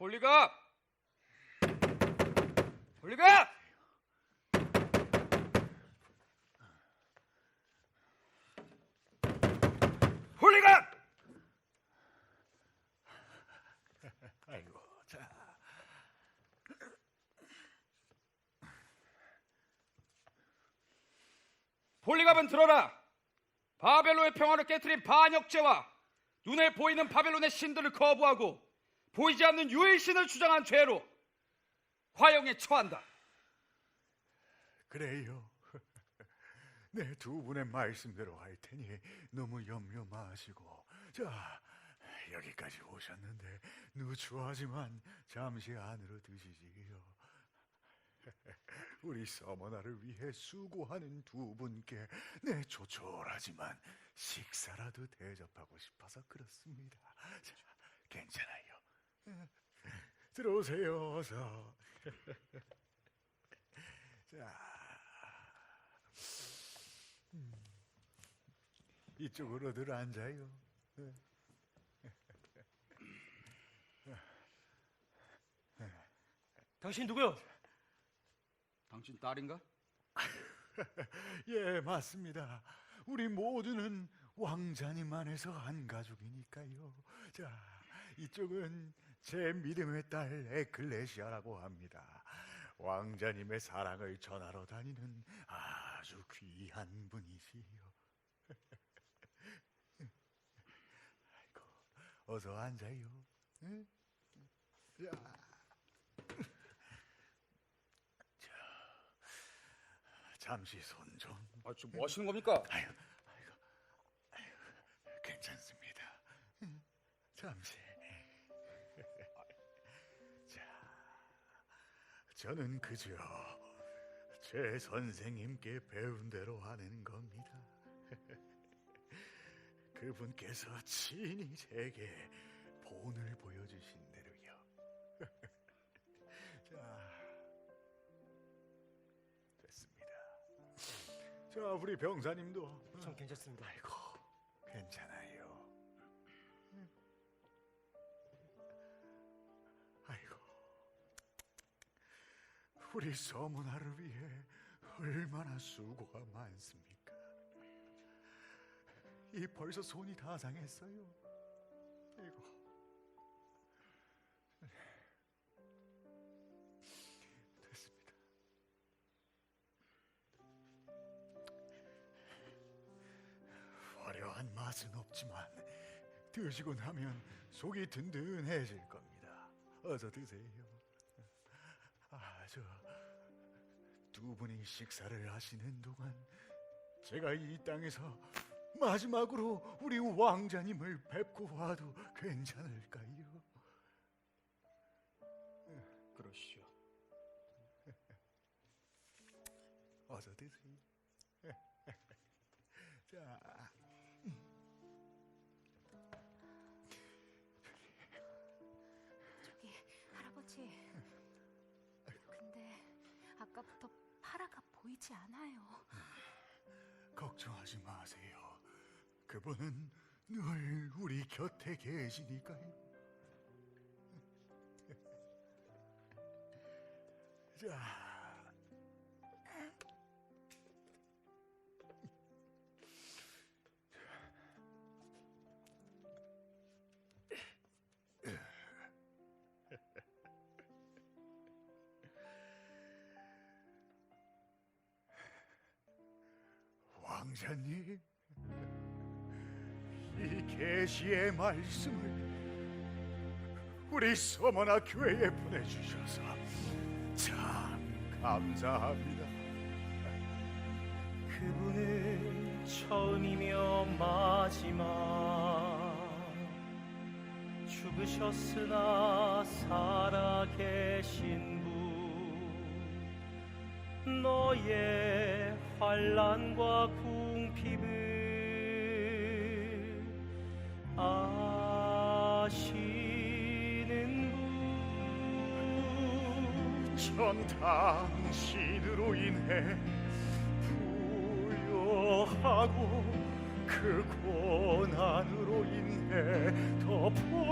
홀리갑! 홀리갑! 홀리갑! 아이고, 자, 홀리갑은 들어라! 바벨론의 평화를 깨뜨린 반역죄와 눈에 보이는 바벨론의 신들을 거부하고 보이지 않는 유일신을 주장한 죄로 화형에 처한다. 그래요. 네, 두 분의 말씀대로 할 테니 너무 염려 마시고. 자, 여기까지 오셨는데 누추하지만 잠시 안으로 드시지요. 우리 서머나를 위해 수고하는 두 분께 네, 조촐하지만 식사라도 대접하고 싶어서 그렇습니다. 자, 괜찮아요. 들어오세요, 어서. 자, 음, 이쪽으로들 앉아요. 당신 누구요? 당신 딸인가? 예, 맞습니다. 우리 모두는 왕자님 안에서 한 가족이니까요. 자, 이쪽은 제 믿음의 딸 에클레시아라고 합니다. 왕자님의 사랑을 전하러 다니는 아주 귀한 분이시요. 아이고, 어서 앉아요. 응? 자, 자, 잠시 손 좀. 아, 지금 뭐 하시는 겁니까? 아유, 아이고, 아유, 괜찮습니다. 음, 잠시. 저는 그저 제 선생님께 배운 대로 하는 겁니다. 그분께서 친히 제게 본을 보여주신 대로요. 자, 됐습니다. 자, 우리 병사님도 전 괜찮습니다. 아이고, 괜찮아요. 우리 서문화를 위해 얼마나 수고가 많습니까? 이 벌써 손이 다 상했어요. 아이고. 됐습니다. 화려한 맛은 없지만 드시고 나면 속이 든든해질 겁니다. 어서 드세요. 아, 저 두 분이 식사를 하시는 동안 제가 이 땅에서 마지막으로 우리 왕자님을 뵙고 와도 괜찮을까요? 그러시오. 어서 드세요. 자, 저기 할아버지. 근데 아까부터 파라가 보이지 않아요. 걱정하지 마세요. 그분은 늘 우리 곁에 계시니까요. 자, 왕자님, 이 계시의 말씀을 우리 서머나 교회에 보내주셔서 참 감사합니다. 그분은 처음이며 마지막 죽으셨으나 살아계신 분 너의 환란과 궁핍을 아시는 분. 전 당신으로 인해 부여하고 그 고난으로 인해 더 말라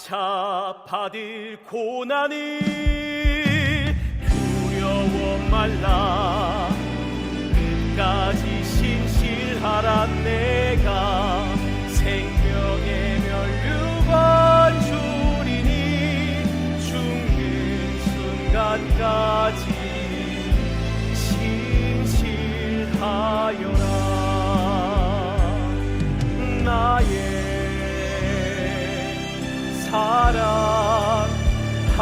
장차 받을 고난을 두려워 말라. 끝까지 신실하란 사랑하는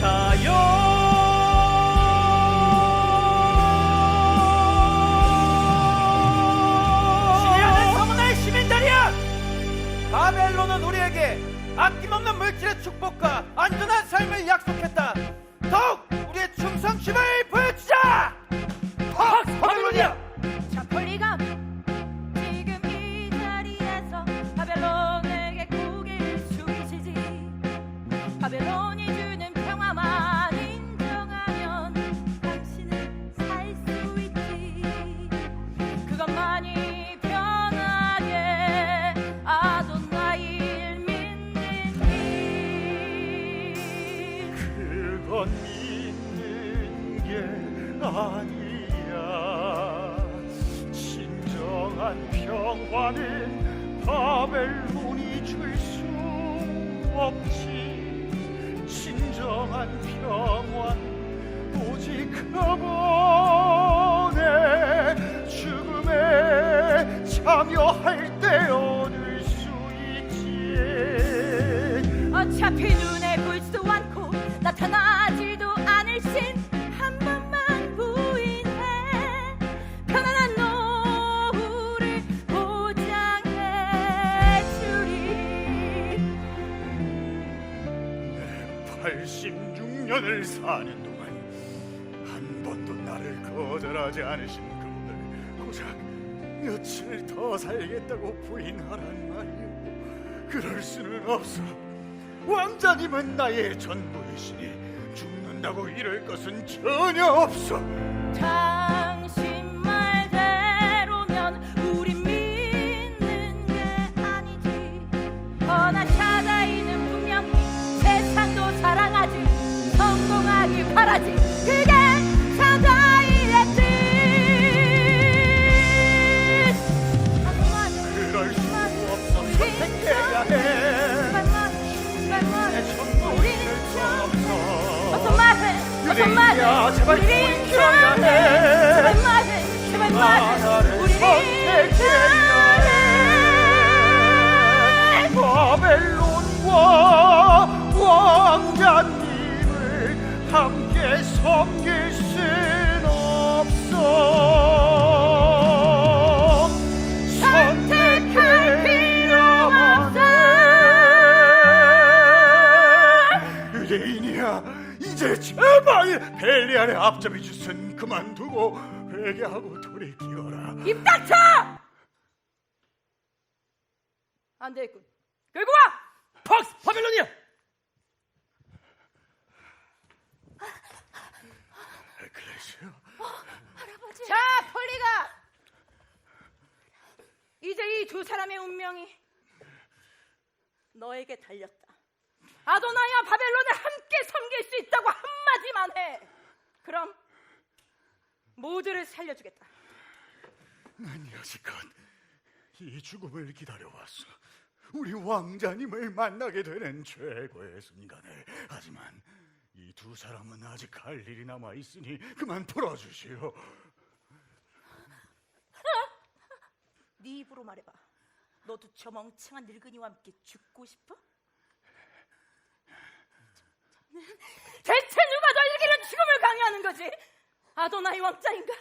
자여 아니야. 진정한 평화는 바벨론이 줄 수 없지 86년을 사는 동안 한 번도 나를 거절하지 않으신 그분을 고작 며칠 더 살겠다고 부인하란 말이오. 그럴 수는 없어. 왕자님은 나의 전부이시니 죽는다고 이럴 것은 전혀 없어. 당 말해 어서 말해 유리야, 제발 우리 돌이켜야 사랑해. 해. 제발 말해 제발 말해 나를 우리 선택해야 사랑해. 바벨론과 왕자님을 함께 섬 유대인이야 이제 제발 벨리알의 앞잡이 짓은 그만두고 회개하고 돌이키거라 입 닥쳐! 안 되겠군. 끌고 와! 팍스 바벨론이야 에클레시아 자, 폴리가! 이제 이 두 사람의 운명이 너에게 달렸다. 아도나이와 바벨론을 함께 섬길 수 있다고 한마디만 해. 그럼 모두를 살려주겠다. 난 여지껏 이 죽음을 기다려왔어. 우리 왕자님을 만나게 되는 최고의 순간을. 하지만 이 두 사람은 아직 할 일이 남아 있으니 그만 풀어주시오. 네 입으로 말해봐. 너도 저 멍청한 늙은이와 함께 죽고 싶어? 대체 누가 너에게는 죽음을 강요하는 거지? 아도나이 왕자인가?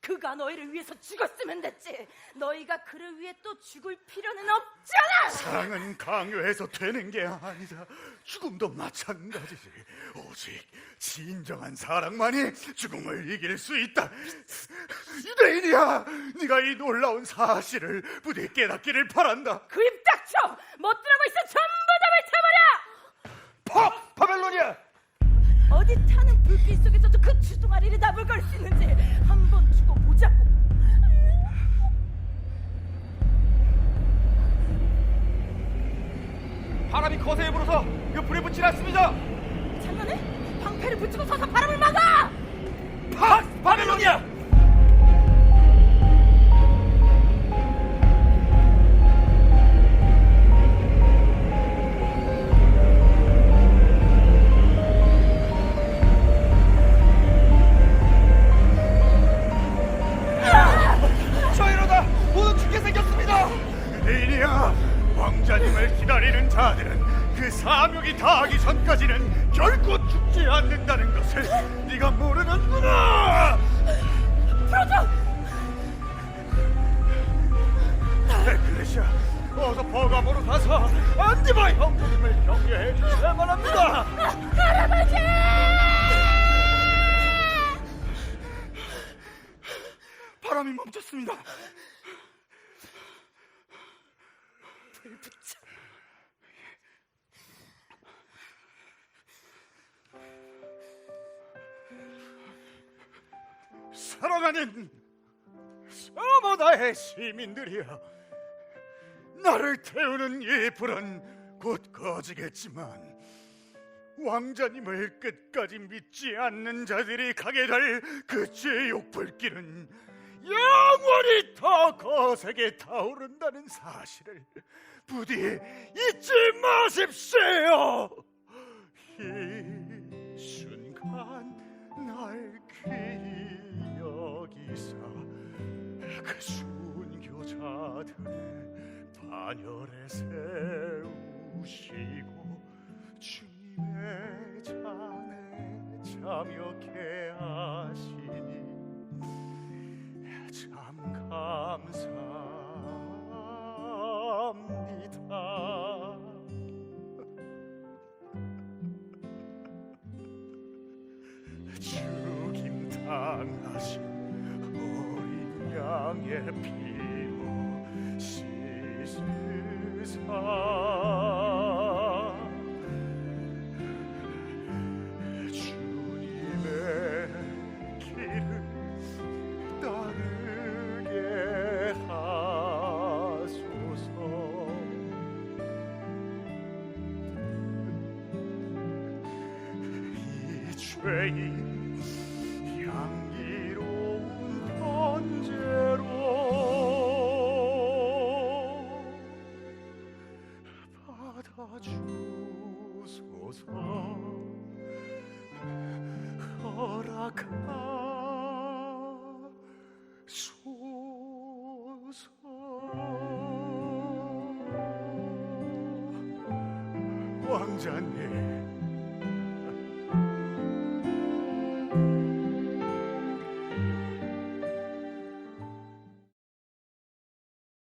그가 너희를 위해서 죽었으면 됐지. 너희가 그를 위해 또 죽을 필요는 없잖아. 사랑은 강요해서 되는 게 아니다. 죽음도 마찬가지지. 오직 진정한 사랑만이 죽음을 이길 수 있다. 유대인이야, 네가 이 놀라운 사실을 부디 깨닫기를 바란다. 그입 닥쳐! 멋들하고 있어 전부 다 뱉어버려! 파 바벨로니아 어디 타는 불빛 속에서도 그 주둥아리를 답을 걸수 있는지 한번 두고 보자고. 바람이 거세게 불어서 그 불이 붙지 않습니다. 장난해? 방패를 붙이고 서서 바람을 막아! 파 바벨로니아 사명이 다하기 전까지는 결코 죽지 않는다는 것을 네가 모르는구나. 프로조! 에클레시아, 어서 버가모로 가서 안디바 형님을 격려해 주셔야만 합니다. 바람이 멈췄습니다. 사랑하는 서머다의 시민들이여 나를 태우는 이 불은 곧 꺼지겠지만 왕자님을 끝까지 믿지 않는 자들이 가게 될 그 지옥 불길은 영원히 더 거세게 타오른다는 사실을 부디 잊지 마십시오. 이 순간 날 귀히 여 기사 그 순교자들의 반열에 세우시고 주님의 잔에 참여케 하시니 참 감사합니다. 죽 양 주소서. 허락하소서. 왕자님